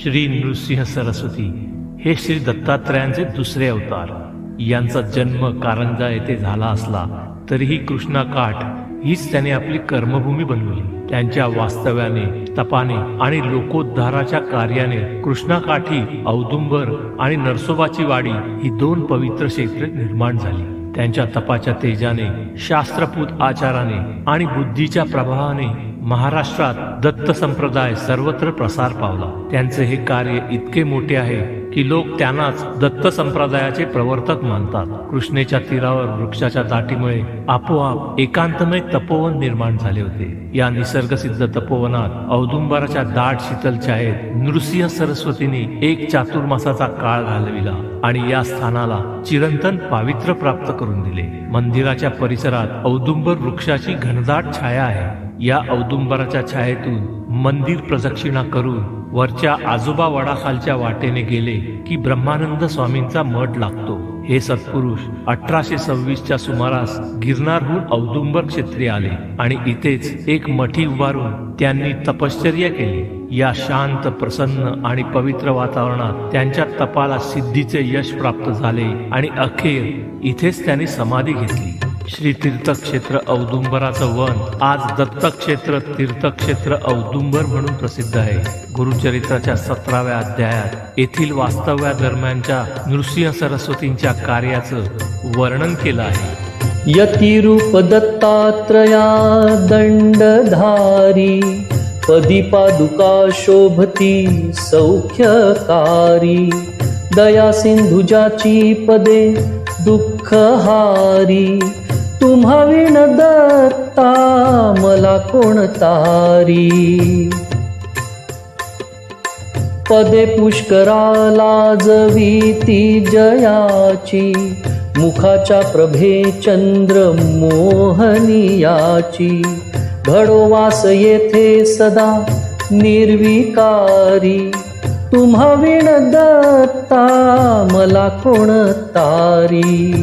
श्री नृसिंह सरस्वती हे श्री दत्तात्रयांचे दुसरे अवतार. यांचा जन्म कारंजा येथे झाला असला तरीही कृष्णा काठ हीच त्याने आपली कर्मभूमी बनवली. त्यांच्या वास्तव्याने तपाने आणि लोकोद्धाराच्या कार्याने कृष्णाकाठी औदुंबर आणि नरसोबाची वाडी ही दोन पवित्र क्षेत्रे निर्माण झाली. त्यांच्या तपाच्या तेजाने शास्त्रपूत आचाराने आणि बुद्धीच्या प्रभावाने महाराष्ट्रात दत्त संप्रदाय सर्वत्र प्रसार पावला. त्यांचे हे कार्य इतके मोठे आहे की लोक त्यांनाच दत्त संप्रदायाचे प्रवर्तक मानतात. कृष्णेच्या तीरावर वृक्षाच्या दाटीमुळे आपोआप एकांतमय तपोवन निर्माण झाले होते. या निसर्गसिद्ध तपोवनात औदुंबराच्या दाट शीतल छायेत नृसिंह सरस्वतीने एक चातुर्मासाचा काळ घालविला आणि या स्थानाला चिरंतन पावित्र्य प्राप्त करून दिले. मंदिराच्या परिसरात औदुंबर वृक्षाची घनदाट छाया आहे. या औदुंबराच्या छायेतून मंदिर प्रदक्षिणा करून वरच्या आजोबा वडाखालच्या वाटेने गेले की ब्रह्मानंद स्वामींचा मठ लागतो. हे सत्पुरुष अठराशे सव्वीसच्या सुमारास गिरनारहून औदुंबर क्षेत्री आले आणि इथेच एक मठी उभारून त्यांनी तपश्चर्या केली. या शांत प्रसन्न आणि पवित्र वातावरणात त्यांच्या तपाला सिद्धीचे यश प्राप्त झाले आणि अखेर इथेच त्यांनी समाधी घेतली. श्री तीर्थक्षेत्र औदुंबराचं वन. आज दत्तक्षेत्र तीर्थक्षेत्र औदुंबर म्हणून प्रसिद्ध आहे. गुरुचरित्राच्या सतराव्या अध्यायात येथील वास्तव्या दरम्यानच्या नृसिंह सरस्वतींच्या कार्याचं वर्णन केलं आहे. यतिरूप दत्तात्रया दंडधारी पदी पादुका शोभती सौख्यकारी दया सिंधुजाची पदे दुःखहारी तुम्हा विण दत्ता मला कोण तारी? पदे पुष्कराला जवीती जयाची मुखाच्या प्रभे चंद्र मोहनियाची घडोवास येथे सदा निर्विकारी तुम्हा विण दत्ता मला कोण तारी?